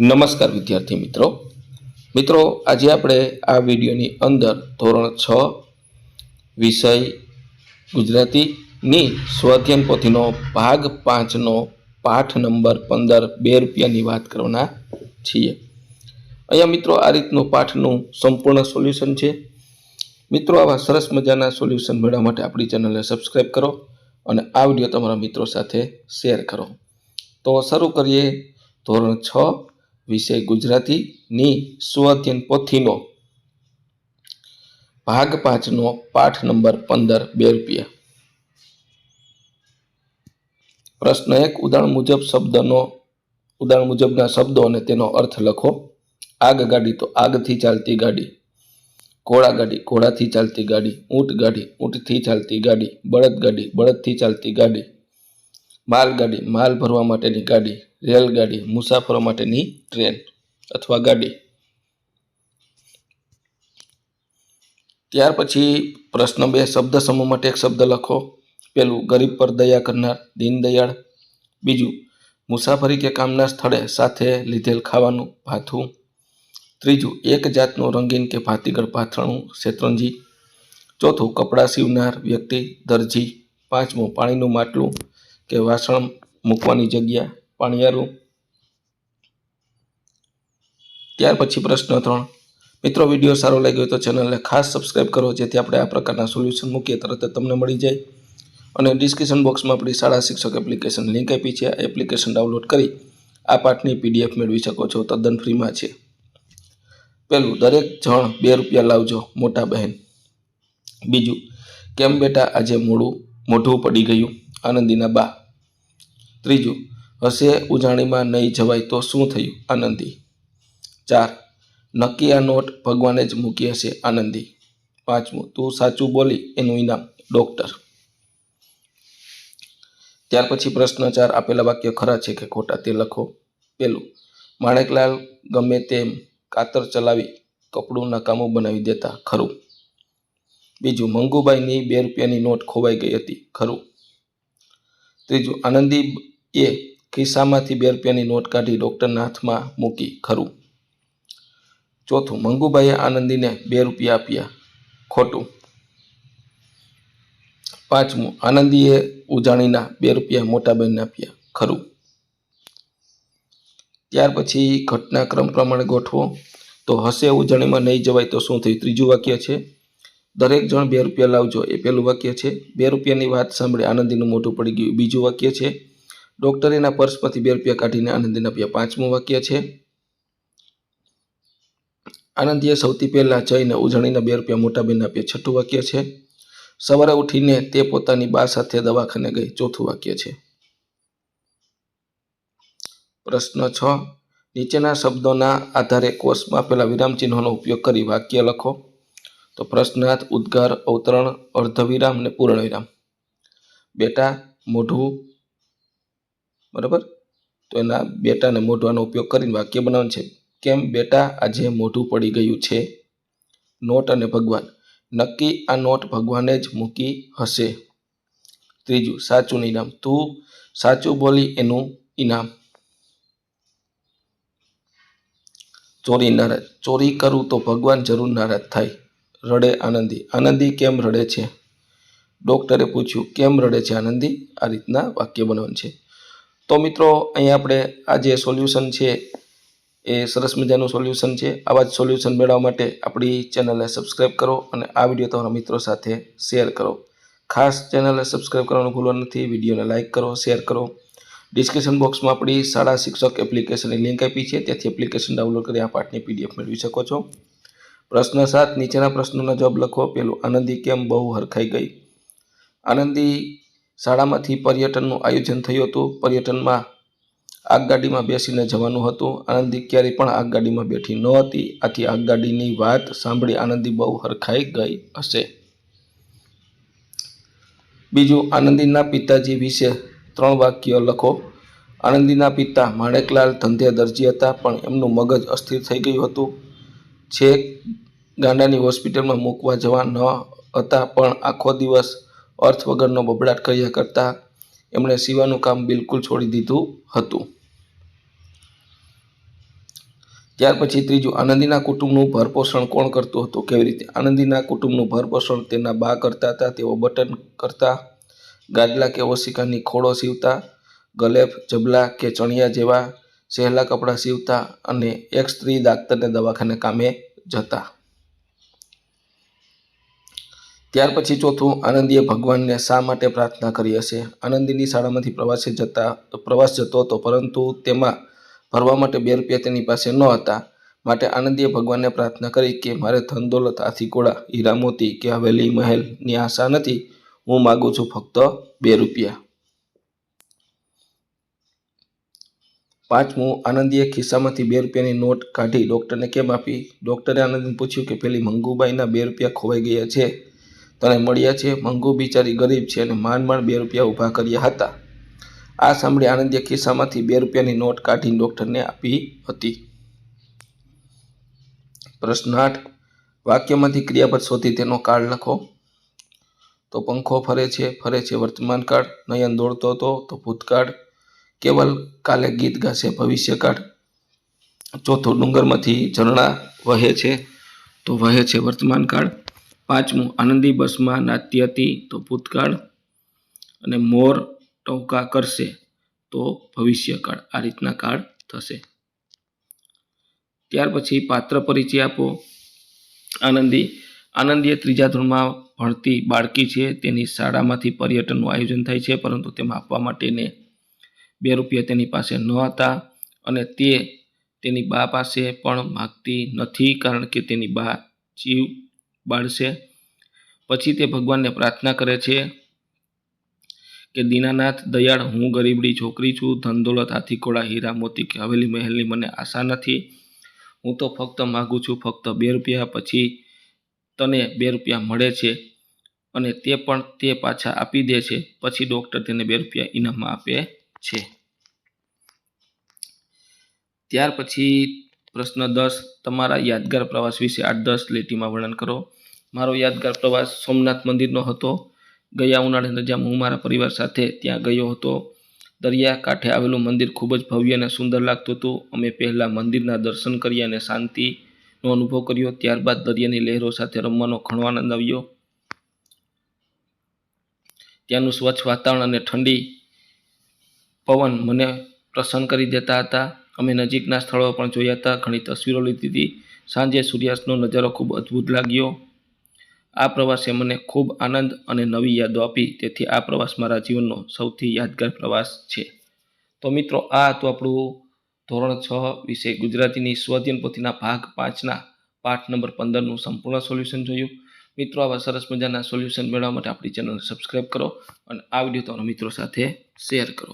નમસ્કાર વિદ્યાર્થી મિત્રો. મિત્રો, આજે આપણે આ વિડીયોની અંદર ધોરણ છ વિષય ગુજરાતીની સ્વાધ્યાયન પોથીનો ભાગ પાંચનો પાઠ નંબર પંદર બે રૂપિયાની વાત કરવાના છીએ. અહીંયા મિત્રો, આ રીતનું પાઠનું સંપૂર્ણ સોલ્યુશન છે. મિત્રો, આવા સરસ મજાના સોલ્યુશન મેળવવા માટે આપણી ચેનલને સબસ્ક્રાઈબ કરો અને આ વીડિયો તમારા મિત્રો સાથે શેર કરો. તો શરૂ કરીએ ધોરણ છ વિષય ગુજરાતીની સ્વાધ્યાયન પોથીનો ભાગ પાંચનો પાઠ નંબર પંદર બે રૂપિયા. પ્રશ્ન એક, ઉદાહરણ મુજબ શબ્દનો, ઉદાહરણ મુજબના શબ્દો અને તેનો અર્થ લખો. આગ ગાડી તો આગથી ચાલતી ગાડી. ઘોડા ગાડી ઘોડાથી ચાલતી ગાડી. ઊંટ ગાડી ઊંટથી ચાલતી ગાડી. બળદ ગાડી બળદથી ચાલતી ગાડી. માલગાડી, માલ ભરવા માટેની ગાડી, રેલગાડી, મુસાફરો માટેની ટ્રેન અથવા ગાડી. ત્યાર પછી પ્રશ્ન બે, શબ્દ સમૂહ માટે એક શબ્દ લખો. પેલું, ગરીબ પર દયા કરનાર દીનદયાળ બીજું, મુસાફરી કે કામના સ્થળે સાથે લીધેલ ખાવાનું, ભાથું. ત્રીજું, એક જાતનું રંગીન કે ભાતીગળ પાથરણું, શેતરંજી. ચોથું, કપડાં સીવનાર વ્યક્તિ, દરજી. પાંચમું, પાણીનું માટલું. કે વાસણ મૂકવાની જગ્યા પાણીયારું ત્યાર પછી પ્રશ્ન ત્રણ. મિત્રો, વીડિયો સારો લાગ્યો તો ચેનલને ખાસ સબસ્ક્રાઈબ કરો, જેથી આપણે આ પ્રકારના સોલ્યુશન મૂકીએ, તરત તમને મળી જાય. અને ડિસ્ક્રિપ્શન બોક્સમાં આપણી શાળા શિક્ષક એપ્લિકેશન લિંક આપી છે એપ્લિકેશન ડાઉનલોડ કરી આ પાઠની પીડીએફ મેળવી શકો છો, તદ્દન ફ્રીમાં છે. પહેલું, દરેક જણ બે રૂપિયા લાવજો, મોટા બહેન. બીજું, કેમ બેટા આજે મોડું, મોઢું પડી ગયું? આનંદીના બા. ત્રીજું, હશે ઉજાણીમાં નહીં જવાય તો શું થયું? આનંદી. ચાર, નક્કી આ નોટ ભગવાને જ મૂકી હશે આનંદી. પાંચમું, તું સાચું બોલી એનું ઇનામ, ડોક્ટર. ત્યાર પછી પ્રશ્ન ચાર આપેલા વાક્ય ખરા છે કે ખોટા તે લખો. પેલું, માણેકલાલ ગમે તેમ કાતર ચલાવી કપડું નકામું બનાવી દેતા, ખરું. બીજું, મંગુબાઈની બે રૂપિયાની નોટ ખોવાઈ ગઈ હતી, ખરું. ત્રીજું, આનંદી એ ખિસ્સામાંથી બે રૂપિયાની નોટ કાઢી ડૉક્ટરના હાથમાં મૂકી. ખરું. ચોથું, મંગુભાઈએ આનંદીને બે રૂપિયા આપ્યા. ખોટું. પાંચમું, આનંદીએ ઉજાણીના બે રૂપિયા મોટાબેનને આપ્યા. ખરું. ત્યાર પછી ઘટનાક્રમ પ્રમાણે ગોઠવો. તો હશે ઉજાણીમાં નહીં જવાય તો શું થયું? ત્રીજું વાક્ય છે, દરેક જણ બે રૂપિયા લાવજો. એ પહેલું વાક્ય છે. બે રૂપિયાની વાત સાંભળી આનંદીનું મોઢું પડી ગયું. બીજું વાક્ય છે ડૉક્ટરે એના પર્સમાંથી બે રૂપિયા કાઢીને આનંદીને આપ્યા પાંચમું વાક્ય છે, આનંદીએ સૌથી પહેલાં જઈને ઉજણીના બે રૂપિયા મોટા બેનને આપ્યા. છઠ્ઠું વાક્ય છે, સવારે ઉઠીને તે પોતાની બા સાથે દવાખાને ગઈ. ચોથું વાક્ય છે, પ્રશ્ન છ, નીચેના શબ્દોના આધારે કોષમાં આપેલા વિરામચિહ્નોનો ઉપયોગ કરી વાક્ય લખો. તો પ્રશ્નાર્થ ઉદ્ગાર, અવતરણ, અર્ધવિરામ અને પૂર્ણ વિરામ બેટા, મોઢું બરાબર? તો એના બેટા અને મોઢવાનો ઉપયોગ કરીને વાક્ય બનાવવાનું છે. કેમ બેટા, આજે મોઢું પડી ગયું છે. નોટ અને ભગવાન. નક્કી આ નોટ ભગવાને જ મૂકી હશે. ત્રીજું, સાચું ઇનામ તું સાચું બોલી એનું ઇનામ ચોરી નારાજ. ચોરી કરું તો ભગવાન જરૂર નારાજ થાય. રડે આનંદી. આનંદી કેમ રડે છે? ડૉક્ટરે પૂછ્યું, કેમ રડે છે આનંદી? આ રીતના વાક્ય બનાવવાનું છે. તો મિત્રો, અહીંયા આપણે આ જે સોલ્યુશન છે, એ સરસ મજાનું સોલ્યુશન છે. આવા જ સોલ્યુશન મેળવવા માટે આપણી ચેનલને સબસ્ક્રાઈબ કરો અને આ વીડિયો તમારા મિત્રો સાથે શેર કરો. ખાસ ચેનલને સબસ્ક્રાઈબ કરવાનું ભૂલવા નથી વિડીયોને લાઇક કરો શેર કરો. ડિસ્ક્રિપ્શન બોક્સમાં આપણી શાળા શિક્ષક એપ્લિકેશનની લિંક આપી છે. ત્યાંથી એપ્લિકેશન ડાઉનલોડ કરી આ પાઠની પીડીએફ મેળવી શકો છો. પ્રશ્ન સાત, નીચેના પ્રશ્નોના જવાબ લખો. પેલું, આનંદી કેમ બહુ હરખાઈ ગઈ? આનંદી શાળામાંથી પર્યટનનું આયોજન થયું હતું. પર્યટનમાં આગગાડીમાં બેસીને જવાનું હતું. આનંદી ક્યારેય પણ આગગાડીમાં બેઠી ન હતી. આથી આગગાડીની વાત સાંભળી આનંદી બહુ હરખાઈ ગઈ હશે. બીજું, આનંદીના પિતાજી વિશે ત્રણ વાક્ય લખો. આનંદીના પિતા માણેકલાલ ધંધે દરજી હતા, પણ એમનું મગજ અસ્થિર થઈ ગયું હતું. છેક ગાંડાની હોસ્પિટલમાં મૂકવા જવા ન હતા, પણ આખો દિવસ અર્થ વગરનો બબડાટ કર્યા કરતા એમણે સીવાનું કામ બિલકુલ છોડી દીધું હતું. ત્યાર પછી ત્રીજું, આનંદીના કુટુંબનું ભરપોષણ કોણ કરતું હતું? કેવી રીતે? આનંદીના કુટુંબનું ભરપોષણ તેના બા કરતા હતા, તેઓ બટન કરતા, ગાદલા કે ઓશિકાની ખોળો સીવતા, ગલેફ, જબલા કે ચણિયા જેવા સહેલા કપડાં સીવતા અને એક સ્ત્રી દાક્તરને દવાખાને કામે જતા. ત્યાર પછી ચોથું આનંદીએ ભગવાનને શા માટે પ્રાર્થના કરી હશે? આનંદીની શાળામાંથી પ્રવાસે જતા પ્રવાસ જતો હતો, પરંતુ તેમાં ભરવા માટે બે રૂપિયા તેની પાસે ન હતા. માટે આનંદીએ ભગવાનને પ્રાર્થના કરી કે, મારે ધન દોલત, હાથી ઘોડા, હીરા મોતી કે હવેલી મહેલની આશા નથી. હું માગું છું ફક્ત બે રૂપિયા. પાંચમું, આનંદીએ ખિસ્સામાંથી બે રૂપિયાની નોટ કાઢી ડૉક્ટરને કેમ આપી? ડૉક્ટરે આનંદીને પૂછ્યું કે, પેલી મંગુબાઈના બે રૂપિયા ખોવાઈ ગયા છે. તને મળ્યા છે, મંગુ બિચારી ગરીબ છે અને માંડ માંડ બે રૂપિયા ઊભા કર્યા હતા. આ સાંભળી આનંદીએ ખિસ્સામાંથી બે રૂપિયાની નોટ કાઢીને ડૉક્ટરને આપી હતી. પ્રશ્ન આઠ, વાક્યમાંથી ક્રિયાપદ શોધી તેનો કાળ લખો. તો પંખો ફરે છે ફરે છે વર્તમાન કાળ, નયન દોડતો હતો તો ભૂતકાળ, કેવલ કાલે ગીત ગાશે ભવિષ્યકાળ ચોથો ડુંગરમાંથી ઝરણા વહે છે તો વહે છે વર્તમાન કાળ. પાંચમું, આનંદી બસમાં નાતી હતી તો ભૂતકાળ અને મોર ટૌકા કરશે તો ભવિષ્યકાળ. આ રીતના કાળ થશે. ત્યાર પછી પાત્ર પરિચય આપો. આનંદી, આનંદીએ ત્રીજા ધોરણમાં ભણતી બાળકી છે. તેની શાળામાંથી પર્યટનનું આયોજન થાય છે, પરંતુ તેમાં આપવા માટેને બે રૂપિયા તેની પાસે ન હતા અને તે તેની બા પાસે પણ માગતી નથી, કારણ કે તેની બા જીવ બાળશે પછી તે ભગવાનને પ્રાર્થના કરે છે કે, દીનાનાથ, દયાળ, હું ગરીબડી છોકરી છું, ધન દોલત, હાથી કોળા હીરા, મોતી કે હવેલી મહેલની મને આશા નથી. હું તો ફક્ત માગું છું ફક્ત બે રૂપિયા, પછી તને બે રૂપિયા મળે છે અને તે પણ તે પાછા આપી દે છે. પછી ડૉક્ટર તેને બે રૂપિયા ઇનામમાં આપે છે. ત્યાર પછી પ્રશ્ન દસ, તમારા યાદગાર પ્રવાસ વિશે આઠ દસ લીટીમાં વર્ણન કરો. મારો યાદગાર પ્રવાસ સોમનાથ મંદિરનો હતો. ગયા ઉનાળે રજામાં હું મારા પરિવાર સાથે ત્યાં ગયો હતો. દરિયા કાંઠે આવેલું મંદિર ખૂબ જ ભવ્ય અને સુંદર લાગતું હતું. અમે પહેલાં મંદિરના દર્શન કર્યા અને શાંતિનો અનુભવ કર્યો. ત્યારબાદ દરિયાની લહેરો સાથે રમવાનો ઘણો આનંદ આવ્યો. ત્યાંનું સ્વચ્છ વાતાવરણ અને ઠંડી પવન મને પ્રસન્ન કરી દેતા હતા. અમે નજીકના સ્થળો પણ જોયા હતા. ઘણી તસવીરો લીધી હતી. સાંજે સૂર્યાસ્તનો નજારો ખૂબ અદ્ભુત લાગ્યો. આ પ્રવાસે મને ખૂબ આનંદ અને નવી યાદો આપી, તેથી આ પ્રવાસ મારા જીવનનો સૌથી યાદગાર પ્રવાસ છે. તો મિત્રો, આ હતું આપણું ધોરણ છ વિશે ગુજરાતીની સ્વધ્યન પોથીના ભાગ પાંચના પાઠ નંબર પંદરનું સંપૂર્ણ સોલ્યુશન જોયું. મિત્રો, આવા સરસ મજાના સોલ્યુશન મેળવવા માટે આપણી ચેનલ સબસ્ક્રાઈબ કરો અને આ વીડિયો તમારા મિત્રો સાથે શેર કરો.